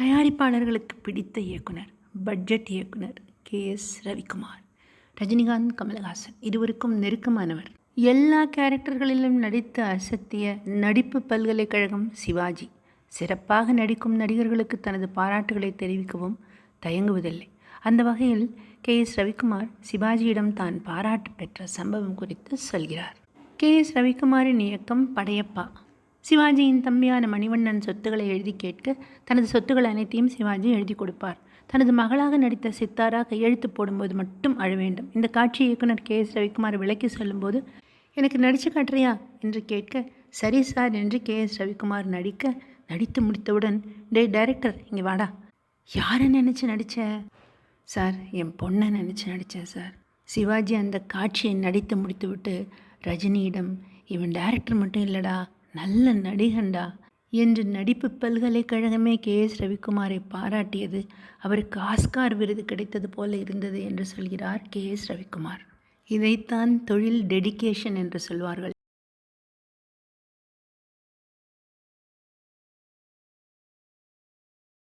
தயாரிப்பாளர்களுக்கு பிடித்த இயக்குனர் பட்ஜெட் இயக்குனர் கே. எஸ். ரவிக்குமார் ரஜினிகாந்த் கமலஹாசன் இருவருக்கும் நெருக்கமானவர். எல்லா கேரக்டர்களிலும் நடித்து அசத்திய நடிப்பு பல்கலைக்கழகம் சிவாஜி. சிறப்பாக நடிக்கும் நடிகர்களுக்கு தனது பாராட்டுகளை தெரிவிக்கவும் தயங்குவதில்லை. அந்த வகையில் கே. எஸ். ரவிக்குமார் சிவாஜியிடம் தான் பாராட்டு பெற்ற சம்பவம் குறித்து சொல்கிறார். கே. எஸ். ரவிக்குமாரின் இயக்கம் படையப்பா. சிவாஜியின் தம்பியான மணிவண்ணன் சொத்துக்களை எழுதி கேட்க தனது சொத்துக்கள் அனைத்தையும் சிவாஜி எழுதி கொடுப்பார். தனது மகளாக நடித்த சித்தாரா கையெழுத்து போடும்போது மட்டும் அழ வேண்டும். இந்த காட்சி இயக்குனர் கே எஸ் ரவிக்குமார் விளக்கி சொல்லும்போது எனக்கு நடிச்சு காட்டுறியா? என்று கேட்க சரி சார் என்று கே எஸ் ரவிக்குமார் நடிக்க நடித்து முடித்தவுடன் டே டைரக்டர் இங்கே வாடா. யாரை நினச்சி நடித்த சார் என் பொண்ணை நினச்சி நடித்தேன் சார். சிவாஜி அந்த காட்சியை நடித்து முடித்துவிட்டு ரஜினியிடம் இவன் டைரக்டர் மட்டும் இல்லைடா. நல்ல நடிகன்டா என்று நடிப்பு பல்கலைக்கழகமே கே. எஸ். ரவிக்குமாரை பாராட்டியது. அவருக்கு ஆஸ்கார் விருது கிடைத்தது போல இருந்தது என்று சொல்கிறார் கே. எஸ். ரவிக்குமார். இதைத்தான் தொழில் டெடிகேஷன் என்று சொல்வார்கள்.